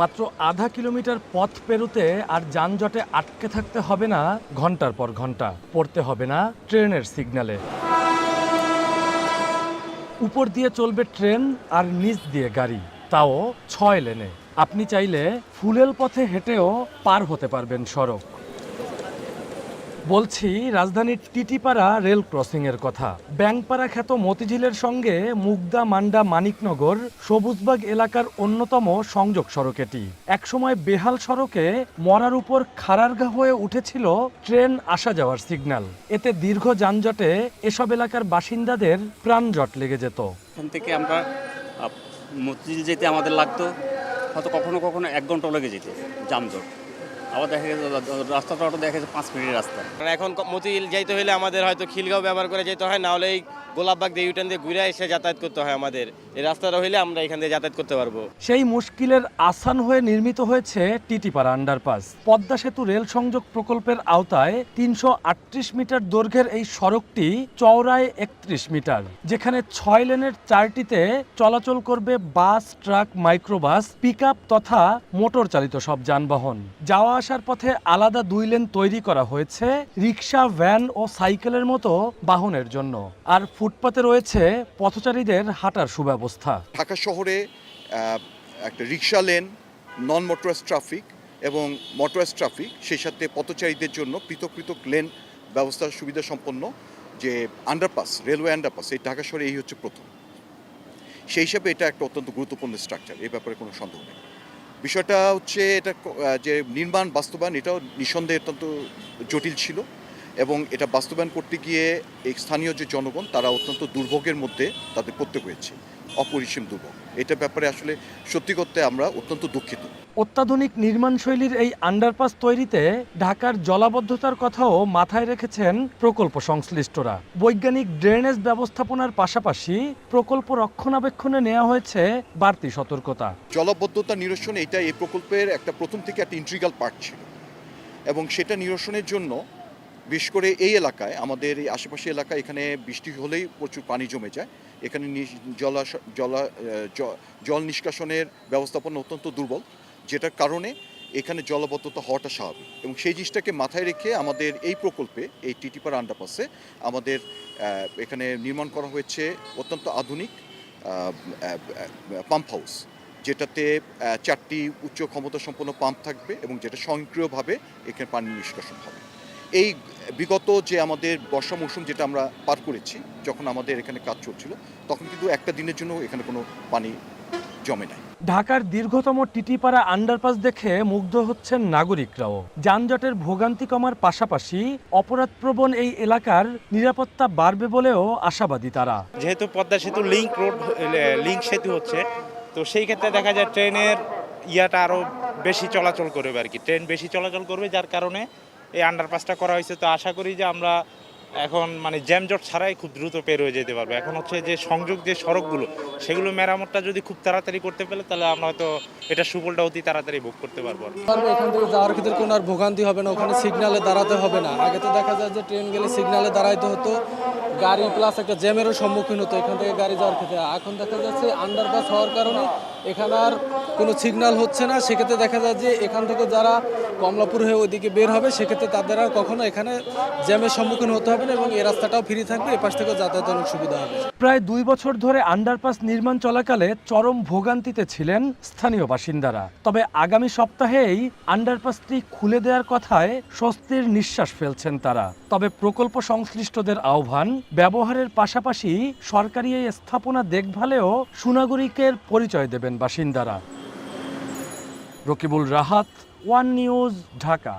মাত্র আধা কিলোমিটার পথ পেরুতে আর যানজটে আটকে থাকতে হবে না, ঘণ্টার পর ঘণ্টা। পড়তে হবে না ট্রেনের সিগনালে। উপর দিয়ে চলবে ট্রেন আর নিচ দিয়ে গাড়ি। তাও ছয় লেনে। আপনি চাইলে ফুলেল পথে হেঁটেও পার হতে পারবেন সড়ক। বলছি, রাজধানীর টিটিপাড়া রেল ক্রসিং এর কথা। ব্যাংপাড়া খ্যাত মতিঝিলের সঙ্গে মুগদা মান্ডা মানিকনগর সবুজবাগ এলাকার অন্যতম সংযোগ সড়ক এটি। একসময় বেহাল সড়কে মরার উপর খাড়ারঘা হয়ে উঠেছিল ট্রেন আসা যাওয়ার সিগন্যাল। এতে দীর্ঘ যানজটে এসব এলাকার বাসিন্দাদের প্রাণজট লেগে যেত। এখান থেকে আমরা মতিঝিল যেতে আমাদের লাগতো, হয়তো কখনো কখনো এক ঘণ্টা লেগে যেত যানজট। আবার দেখা গেছে রাস্তাটা দেখা গেছে পাঁচ মিনিটের রাস্তা। এখন মতিঝিল যাইতে হলে আমাদের হয়তো খিলগাঁও ব্যবহার করে যেতে হয়, না হলে এই গোলাপবাগ দিয়ে ইউটার্ন দিয়ে ঘুরে এসে যাতায়াত করতে হয় আমাদের। এই রাস্তাটা হইলে আমরা এখান দিয়ে যাতায়াত করতে পারব। সেই মুশকিলের আসান হয়ে নির্মিত হয়েছে টিটিপাড়া আন্ডারপাস পদ্মা সেতু রেল সংযোগ প্রকল্পের আওতায় তিনশো আটত্রিশ মিটার দৈর্ঘ্যের এই সড়কটি চওড়ায় একত্রিশ মিটার, যেখানে ছয় লেনের চারটিতে চলাচল করবে বাস, ট্রাক, মাইক্রোবাস পিক তথা মোটর চালিত সব যানবাহন। যাওয়া আসার পথে আলাদা দুই লেন তৈরি করা হয়েছে রিক্সা, ভ্যান ও সাইকেলের মতো বাহনের জন্য। আর ফুটপাতে রয়েছে পথচারীদের হাঁটার সুব্যবস্থা। ঢাকা শহরে একটা রিক্সা লেন নন মোটরাস ট্রাফিক এবং মোটরাস ট্রাফিক সেই সাথে পথচারীদের জন্য পৃথক পৃথক লেন ব্যবস্থার সুবিধা সম্পন্ন যে আন্ডারপাস রেলওয়ে আন্ডারপাস এই ঢাকা শহরে এই হচ্ছে প্রথম। সেই হিসাবে এটা একটা অত্যন্ত গুরুত্বপূর্ণ স্ট্রাকচার এই ব্যাপারে কোনো সন্দেহ নেই। বিষয়টা হচ্ছে এটা যে নির্মাণ বাস্তবায়ন, এটাও নিঃসন্দেহে অত্যন্ত জটিল ছিল। এবং এটা বাস্তবায়ন করতে গিয়ে এই স্থানীয় যে জনগণ তারা অত্যন্ত দুর্ভোগের মধ্যে তাদের পড়তে হয়েছে। অপরিসীম দুর্ভোগ। এটা ব্যাপারে আসলে সত্যি করতে আমরা অত্যন্ত দুঃখিত। অত্যাধুনিক নির্মাণ শৈলীর এই আন্ডারপাস তৈরিতে ঢাকার জলাবদ্ধতার কথাও মাথায় রেখেছেন প্রকল্প সংশ্লিষ্টরা। বৈজ্ঞানিক ড্রেনেজ ব্যবস্থাপনার পাশাপাশি প্রকল্প রক্ষণাবেক্ষণে নেওয়া হয়েছে বাড়তি সতর্কতা। জলবদ্ধতা নিরসন এটা এই প্রকল্পের একটা প্রথম থেকে একটা ইন্ট্রিগাল পার্ট ছিল। এবং সেটা নিরসনের জন্য বিশেষ করে এই এলাকায়, আমাদের এই আশেপাশে এলাকায় এখানে বৃষ্টি হলেই প্রচুর পানি জমে যায়। এখানে জলা, জল নিষ্কাশনের ব্যবস্থাপনা অত্যন্ত দুর্বল, যেটার কারণে এখানে জলবদ্ধতা হওয়াটা স্বাভাবিক। এবং সেই জিনিসটাকে মাথায় রেখে আমাদের এই প্রকল্পে, এই টিটিপাড়া আন্ডারপাসে আমাদের এখানে নির্মাণ করা হয়েছে অত্যন্ত আধুনিক পাম্প হাউস, যেটাতে চারটি উচ্চ ক্ষমতা সম্পন্ন পাম্প থাকবে এবং যেটা স্বয়ংক্রিয়ভাবে এখানে পানি নিষ্কাশন হবে। এই বিগত যে আমাদের বর্ষা মৌসুম যেটা আমরা পার করেছি যখন আমাদের এখানে কাজ চলছিল তখন কিন্তু একটা দিনের জন্য এখানে কোনো পানি জমে নাই। ঢাকার দীর্ঘতম টিটিপাড়া আন্ডারপাস দেখে মুগ্ধ হচ্ছেন নাগরিকরাও। যানজটের ভোগান্তি কমার পাশাপাশি অপরাধপ্রবণ এই এলাকার নিরাপত্তা বাড়বে বলেও আশাবাদী তারা। যেহেতু পদ্মা সেতু লিঙ্ক রোড লিঙ্ক সেতু হচ্ছে তো সেই ক্ষেত্রে দেখা যায় ট্রেনের ইয়াটা আরও বেশি চলাচল করবে আর কি। ট্রেন বেশি চলাচল করবে যার কারণে এই আন্ডারপাসটা করা হয়েছে। তো আশা করি যে আমরা এখন মানে জ্যামজট ছাড়াই খুব দ্রুত পের হয়ে যেতে পারব। এখন হচ্ছে যে সংযোগ যে সড়কগুলো, সেগুলো মেরামতটা যদি খুব তাড়াতাড়ি করতে পারে, তাহলে আমরা হয়তো এটা সুফলটা অতি তাড়াতাড়ি ভোগ করতে পারব এখান থেকে যাওয়ার ক্ষেত্রে কোনো আর ভোগান্তি হবে না, ওখানে সিগনালে দাঁড়াতে হবে না। আগে তো দেখা যায় যে ট্রেন গেলে সিগনালে দাঁড়াইতে হতো, গাড়ি প্লাস একটা জ্যামেরও সম্মুখীন হতো এখান থেকে গাড়ি যাওয়ার ক্ষেত্রে। এখন দেখা যাচ্ছে আন্ডারপাস হওয়ার কারণে এখানে আর কোনো সিগন্যাল হচ্ছে না। সেক্ষেত্রে দেখা যায় যে এখান থেকে যারা কমলাপুর হয়ে ওইদিকে বের হবে, সেক্ষেত্রে তাদের আর কখনো এখানে জ্যামের সম্মুখীন হতে হবে না এবং এই রাস্তাটাও ফ্রি থাকবে, এপাশ থেকেও যাতায়াত অনেক সুবিধা হবে। প্রায় দুই বছর ধরে আন্ডারপাস নির্মাণ চলাকালে চরম ভোগান্তিতে ছিলেন স্থানীয় বাসিন্দারা। তবে আগামী সপ্তাহেই আন্ডারপাসটি খুলে দেওয়ার কথায় স্বস্তির নিঃশ্বাস ফেলছেন তারা। তবে প্রকল্প সংশ্লিষ্টদের আহ্বান, ব্যবহারের পাশাপাশি সরকারি এই স্থাপনা দেখভালেও সুনাগরিকের পরিচয় দেবেন বাসিন্দারা। Rakibul Rahat one news Dhaka.